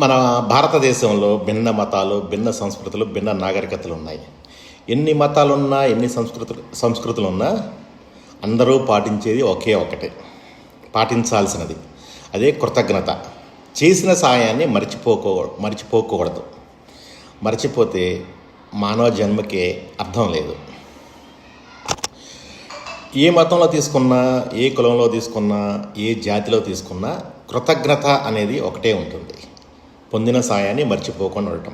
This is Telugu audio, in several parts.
మన భారతదేశంలో భిన్న మతాలు భిన్న సంస్కృతులు భిన్న నాగరికతలు ఉన్నాయి. ఎన్ని మతాలున్నా ఎన్ని సంస్కృతులు సంస్కృతులు ఉన్నా అందరూ పాటించేది ఒకే ఒకటే పాటించాల్సినది. అదే కృతజ్ఞత. చేసిన సాయాన్ని మర్చిపోకో మర్చిపోకూడదు. మర్చిపోతే మానవ జన్మకే అర్థం లేదు. ఏ మతంలో తీసుకున్నా ఏ కులంలో తీసుకున్నా ఏ జాతిలో తీసుకున్నా కృతజ్ఞత అనేది ఒకటే ఉంటుంది. పొందిన సాయాన్ని మర్చిపోకుండా ఉండటం.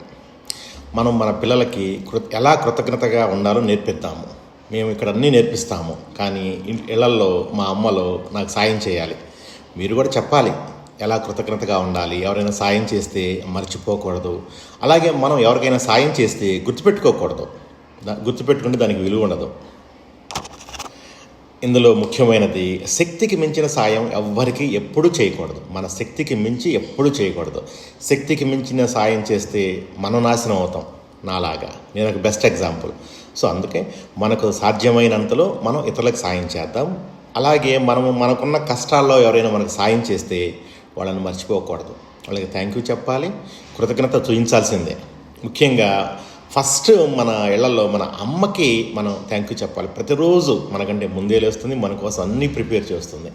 మనం మన పిల్లలకి కృ ఎలా కృతజ్ఞతగా ఉండాలో నేర్పిద్దాము. మేము ఇక్కడ అన్నీ నేర్పిస్తాము. కానీ ఇన్- ఇళ్ళల్లో మా అమ్మలో నాకు సాయం చేయాలి. మీరు కూడా చెప్పాలి. ఎలా కృతజ్ఞతగా ఉండాలి? ఎవరైనా సాయం చేస్తే మర్చిపోకూడదు. అలాగే మనం ఎవరికైనా సాయం చేస్తే గుర్తుపెట్టుకోకూడదు. దా- గుర్తుపెట్టుకుంటే దానికి విలువ ఉండదు. ఇందులో ముఖ్యమైనది శక్తికి మించిన సాయం ఎవ్వరికి ఎప్పుడు చేయకూడదు. మన శక్తికి మించి ఎప్పుడు చేయకూడదు. శక్తికి మించిన సాయం చేస్తే మనం నాశనం అవుతాం నాలాగా. నేను ఒక బెస్ట్ ఎగ్జాంపుల్ సో అందుకే మనకు సాధ్యమైనంతలో మనం ఇతరులకు సాయం చేద్దాం. అలాగే మనము మనకున్న కష్టాల్లో ఎవరైనా మనకు సాయం చేస్తే వాళ్ళని మర్చిపోకూడదు. వాళ్ళకి థ్యాంక్ యూ చెప్పాలి. కృతజ్ఞత చూపించాల్సిందే ముఖ్యంగా ఫస్ట్ మన ఇళ్ళలో మన అమ్మకి మనం థ్యాంక్ యూ చెప్పాలి. ప్రతిరోజు మనకంటే ముందే లేస్తుంది మన కోసం అన్నీ ప్రిపేర్ చేస్తుంది.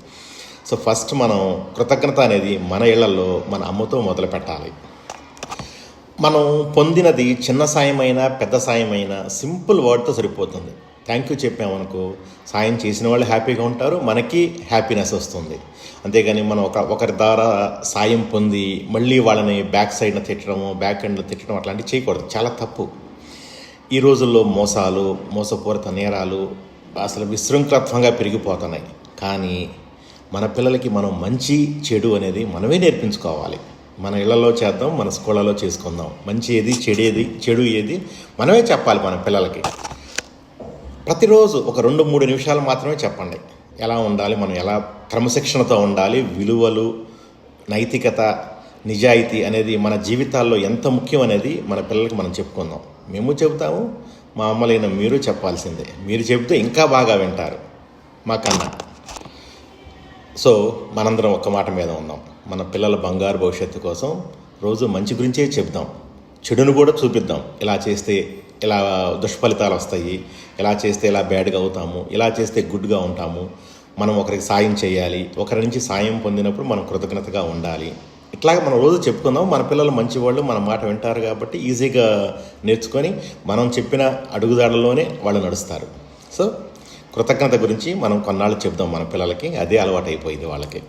సో ఫస్ట్ మనం కృతజ్ఞత అనేది మన ఇళ్ళలో మన అమ్మతో మొదలు పెట్టాలి. మనం పొందినది చిన్న సాయమైనా పెద్ద సాయమైనా సింపుల్ వర్డ్తో సరిపోతుంది. థ్యాంక్ యూ చెప్పామనుకో సాయం చేసిన వాళ్ళు హ్యాపీగా ఉంటారు మనకి హ్యాపీనెస్ వస్తుంది. అంతేగాని మనం ఒక ఒకరి ద్వారా సాయం పొంది మళ్ళీ వాళ్ళని బ్యాక్ సైడ్న తిట్టడము బ్యాక్ ఎండ్లో తిట్టడం అట్లాంటివి చేయకూడదు. చాలా తప్పు. ఈ రోజుల్లో మోసాలు మోసపూరిత నేరాలు అసలు విశృంఖలత్వంగా పెరిగిపోతున్నాయి. కానీ మన పిల్లలకి మనం మంచి చెడు అనేది మనమే నేర్పించుకోవాలి. మన ఇళ్ళలో చేద్దాం మన స్కూళ్ళలో చేసుకుందాం. మంచి ఏది చెడేది చెడు ఏది మనమే చెప్పాలి మన పిల్లలకి. ప్రతిరోజు ఒక రెండు మూడు నిమిషాలు మాత్రమే చెప్పండి. ఎలా ఉండాలి మనం ఎలా క్రమశిక్షణతో ఉండాలి విలువలు నైతికత నిజాయితీ అనేది మన జీవితాల్లో ఎంత ముఖ్యం అనేది మన పిల్లలకి మనం చెప్పుకుందాం. మేము చెబుతాము మా అమ్మలైన మీరు చెప్పాల్సిందే. మీరు చెబితే ఇంకా బాగా వింటారు. మాకన్నా సో మనందరం ఒక్క మాట మీద ఉందాం మన పిల్లల బంగారు భవిష్యత్తు కోసం రోజు మంచి గురించే చెప్దాం చెడును కూడా చూపిద్దాం. ఇలా చేస్తే ఇలా దుష్ఫలితాలు వస్తాయి. ఇలా చేస్తే ఇలా బ్యాడ్గా అవుతాము. ఇలా చేస్తే గుడ్గా ఉంటాము. మనం ఒకరికి సాయం చేయాలి. ఒకరి నుంచి సాయం పొందినప్పుడు మనం కృతజ్ఞతగా ఉండాలి. ఇట్లాగ మనం రోజు చెప్పుకుందాం మన పిల్లలు మంచివాళ్ళు మన మాట వింటారు కాబట్టి ఈజీగా నేర్చుకొని మనం చెప్పిన అడుగుదాడల్లోనే వాళ్ళు నడుస్తారు. సో కృతజ్ఞత గురించి మనం కొన్నాళ్ళు చెప్దాం మన పిల్లలకి అదే అలవాటు అయిపోయింది వాళ్ళకి.